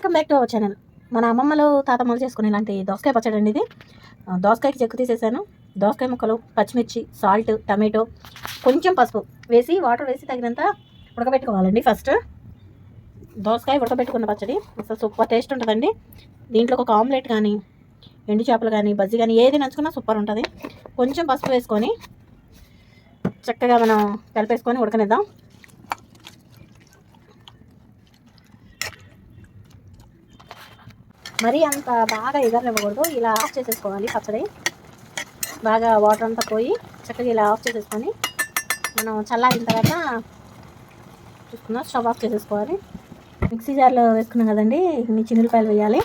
Welcome back to our channel మన అమ్మమ్మలు తాతమ్మలు చేసుకునే ఇలాంటి దోసకాయ పచ్చడి అండి ఇది. దోసకాయకి చెక్కు తీసేసాను. దోసకాయ ముక్కలు పచ్చిమిర్చి సాల్ట్ టమాటో కొంచెం పసుపు వేసి వాటర్ వేసి తగినంత ఉడకబెట్టుకోవాలండి ఫస్ట్ దోసకాయ ఉడకబెట్టుకున్న పచ్చడి. అసలు సూపర్ టేస్ట్ ఉంటుందండి. దీంట్లో ఒక ఆమ్లెట్ కానీ ఎండు చేపలు కానీ బజ్జీ కానీ ఏది నంచుకున్నా సూపర్ ఉంటుంది. కొంచెం పసుపు వేసుకొని చక్కగా మనం కలిపేసుకొని ఉడకనిద్దాం. మరీ అంత బాగా ఎగరనివ్వకూడదు. ఇలా ఆఫ్ చేసేసుకోవాలి పచ్చడి. బాగా వాటర్ అంతా పోయి చక్కగా ఇలా ఆఫ్ చేసేసుకొని మనం చల్లారిన తర్వాత చూసుకున్నాం స్టవ్ ఆఫ్ చేసేసుకోవాలి. మిక్సీ జార్లో వేసుకున్నాం కదండి. మీ చిన్నులపాయలు వేయాలి.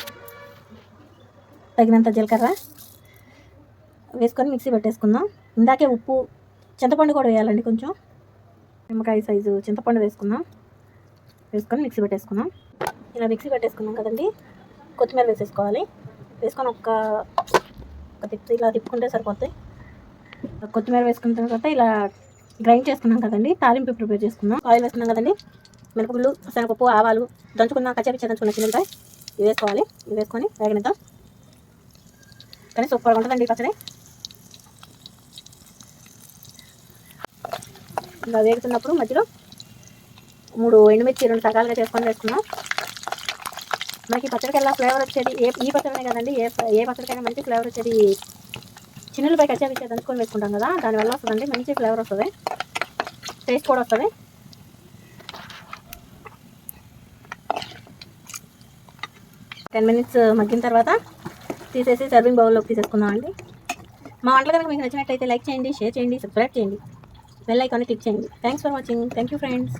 తగినంత జీలకర్ర వేసుకొని మిక్సీ పెట్టేసుకుందాం. ఇందాకే ఉప్పు చింతపండు కూడా వేయాలండి కొంచెం. నిమ్మకాయ సైజు చింతపండు వేసుకుందాం. వేసుకొని మిక్సీ పెట్టేసుకుందాం. ఇలా మిక్సీ పెట్టేసుకున్నాం కదండి. కొత్తిమీర వేసేసుకోవాలి. వేసుకొని ఒక ఒక తిప్పి ఇలా తిప్పుకుంటే సరిపోతాయి. కొత్తిమీర వేసుకున్న తర్వాత ఇలా గ్రైండ్ చేసుకున్నాం కదండి తాలింపు ప్రిపేర్ చేసుకున్నాం ఆయిల్ వేసుకున్నాం కదండి మినపగుళ్ళు శనగపప్పు ఆవాలు దంచుకున్న కచ్చాపిచ్చా దంచుకున్న చిన్నకాయ ఇవి వేసుకోవాలి. ఇవి వేసుకొని వేగనిద్దాం. కానీ సూపర్గా ఉంటుందండి పచ్చడి. ఇలా వేగుతున్నప్పుడు మధ్యలో మూడు ఎండుమిర్చి రెండు సగాలుగా చేసుకొని వేసుకున్నాం మనకి పచ్చడికి ఎలా ఫ్లేవర్ వచ్చేది ఏ ఈ పచ్చడినే కదండి ఏ ఏ పచ్చడికైనా మంచి ఫ్లేవర్ వచ్చేది. చిన్నులపై కచ్చా పిచ్చా దంచుకొని వేసుకుంటాం కదా దానివల్ల వస్తుందండి మంచి ఫ్లేవర్ వస్తుంది. టేస్ట్ కూడా వస్తుంది. టెన్ మినిట్స్ మగ్గిన తర్వాత తీసేసి సర్వింగ్ బౌల్లోకి తీసేసుకుందామండి. మా వంటలు కనుక మీకు నచ్చినట్టయితే లైక్ చేయండి షేర్ చేయండి సబ్స్క్రైబ్ చేయండి. బెల్ ఐకాన్ని క్లిక్ చేయండి. Thanks for watching thank you friends